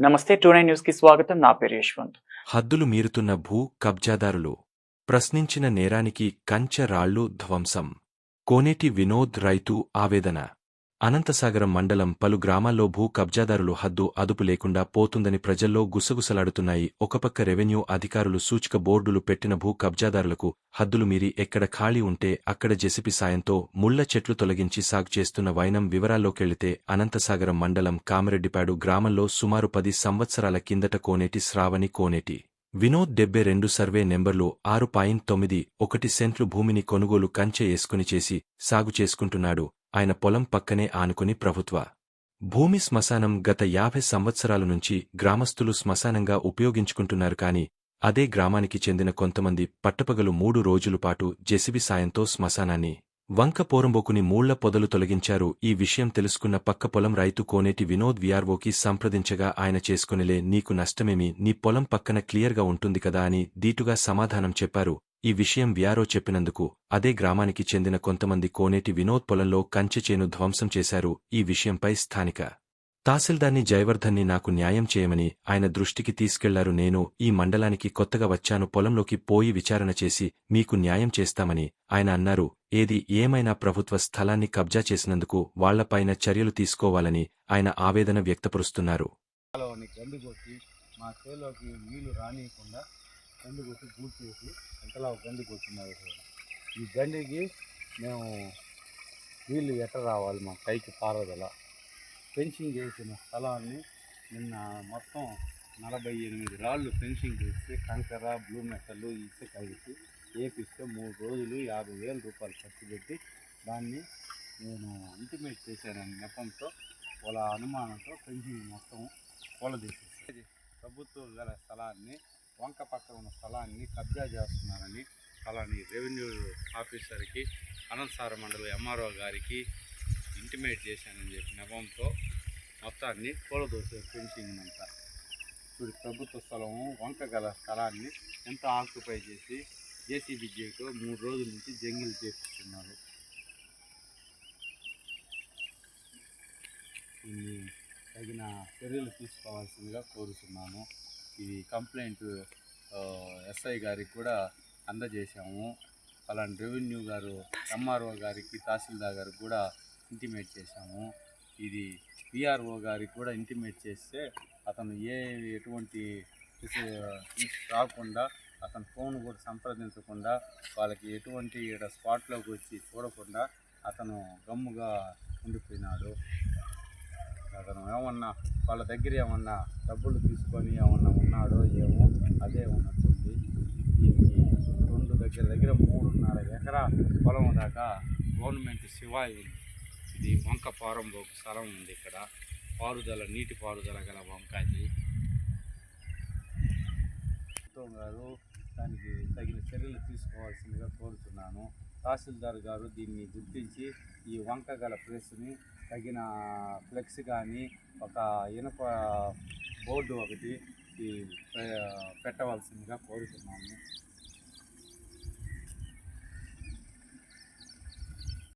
నమస్తే two nine న్యూస్కి స్వాగతం. నా పేరు యశ్వంత్. హద్దులు మీరుతున్న భూ కబ్జాదారులు ప్రశ్నించిన నేరానికి కంచె రాళ్ళు ధ్వంసం. కోనేటి వినోద్ రైతు ఆవేదన. అనంతసాగరం మండలం పలు గ్రామాల్లో భూ కబ్జాదారులు హద్దు అదుపు లేకుండా పోతుందని ప్రజల్లో గుసగుసలాడుతున్నాయి. ఒకపక్క రెవెన్యూ అధికారులు సూచిక బోర్డులు పెట్టిన భూ కబ్జాదారులకు హద్దులు మీరి ఎక్కడ ఖాళీ ఉంటే అక్కడ జెసిపి సాయంతో ముళ్ళ చెట్లు తొలగించి సాగు చేస్తున్న వైనం వివరాల్లోకెళితే అనంతసాగరం మండలం కామరెడ్డిపాడు గ్రామంలో సుమారు పది సంవత్సరాల కిందట కోనేటి శ్రావణి కోనేటి. వినోద్ డెబ్బై రెండు సర్వే నెంబర్లు ఆరు పాయింట్ తొమ్మిది ఒకటి సెంట్లు భూమిని కొనుగోలు కంచె ఏసుకుని చేసి సాగు చేసుకుంటున్నాడు. ఆయన పొలం పక్కనే ఆనుకుని ప్రభుత్వ. భూమి శ్మశానం గత యాభై సంవత్సరాల నుంచి గ్రామస్తులు శ్మశానంగా ఉపయోగించుకుంటున్నారు కాని అదే గ్రామానికి చెందిన కొంతమంది పట్టపగలు మూడు రోజుల పాటు జెసిబి సాయంతో శ్మశానాన్ని వంక పోరంబోకుని మూళ్ళ పొదలు తొలగించారు. ఈ విషయం తెలుసుకున్న పక్క పొలం రైతు కోనేటి వినోద్ విఆర్ఓకి సంప్రదించగా ఆయన చేసుకునిలే నీకు నష్టమేమి? నీ పొలం పక్కన క్లియర్గా ఉంటుంది కదా అని దీటుగా సమాధానం చెప్పారు. ఈ విషయం వ్యారో చెప్పినందుకు అదే గ్రామానికి చెందిన కొంతమంది కోనేటి వినోద్ పొలంలో కంచె చేను ధ్వంసం చేశారు. ఈ విషయంపై స్థానిక తహసీల్దార్ని జయవర్ధన్ని నాకు న్యాయం చేయమని ఆయన దృష్టికి తీసుకెళ్ళారు. నేను ఈ మండలానికి కొత్తగా వచ్చాను. పొలంలోకి పోయి విచారణ చేసి మీకు న్యాయం చేస్తామని ఆయన అన్నారు. ఏది ఏమైనా ప్రభుత్వ స్థలాన్ని కబ్జా చేసినందుకు వాళ్ళపైన చర్యలు తీసుకోవాలని ఆయన ఆవేదన వ్యక్తపరుస్తున్నారు. మా చేలోకి నీళ్ళు రానియకుండా గండి కొట్టి పూర్తి చేసి ఎంతలా గండి కొట్టినారు ఈ గండికి మేము వీళ్ళు ఎట్ట రావాలి మా కైకి పారదల. ఫెన్సింగ్ చేసిన స్థలాన్ని నిన్న మొత్తం నలభై ఎనిమిది రాళ్ళు ఫెన్సింగ్ చేస్తే కంకర బ్లూ మెటల్ ఇసుక కలిసి వేపిస్తే మూడు రోజులు యాభై వేల రూపాయలు ఖర్చు పెట్టి దాన్ని నేను ఇంటిమేట్ చేశానని నెపంతో వాళ్ళ అనుమానంతో ఫెన్సింగ్ మొత్తం కూలదీసేసి ప్రభుత్వం గల స్థలాన్ని వంక పక్కన ఉన్న స్థలాన్ని కబ్జా చేస్తున్నారని స్థలాన్ని రెవెన్యూ ఆఫీసర్కి అనంతసార మండలి ఎంఆర్ఓ గారికి ఇంటిమేట్ చేశానని చెప్పి నెపంతో మొత్తాన్ని కూలదోసారు ఫెన్సింగ్ అంతా ఇప్పుడు ప్రభుత్వ స్థలము వంక గల స్థలాన్ని ఎంత ఆక్యుపై చేసి జేసీబీ చేయటం మూడు రోజుల నుంచి జంగిల్ చేపిస్తున్నారు. తగిన చర్యలు తీసుకోవాల్సిందిగా కోరుతున్నాము ఇది కంప్లైంట్ ఎస్ఐ గారికి కూడా అందజేశాము. అలాంటి రెవెన్యూ గారు ఎంఆర్ఓ గారికి తహసీల్దార్ గారికి కూడా ఇంటిమేట్ చేశాము. ఇది పిఆర్ఓ గారికి కూడా ఇంటిమేట్ చేస్తే అతను ఏ ఎటువంటి రాకుండా అతను ఫోన్ కూడా సంప్రదించకుండా వాళ్ళకి ఎటువంటి ఈడ స్పాట్లోకి వచ్చి చూడకుండా అతను గమ్ముగా ఉండిపోయినాడు. అతను ఏమన్నా వాళ్ళ దగ్గర ఏమన్నా డబ్బులు తీసుకొని ఏమన్నా ఉన్నాడో ఏమో అదే ఉన్నట్టుంది. దీనికి రెండు దగ్గర దగ్గర మూడున్నర ఎకరా పొలం దాకా గవర్నమెంట్ శివాయి ఇది వంక పారంబోకు స్థలం ఉంది ఇక్కడ. పారుదల నీటి పారుదల గల వంకాయి ప్రభుత్వం గారు దానికి తగిన చర్యలు తీసుకోవాల్సిందిగా కోరుతున్నాను తహసీల్దార్ గారు దీన్ని గుర్తించి ఈ వంక గల ప్లేస్ని తగిన ఫ్లెక్స్ కానీ ఒక ఇనుప బోర్డు ఒకటి ఈ, పెట్టవలసిందిగా కోరుతున్నాము.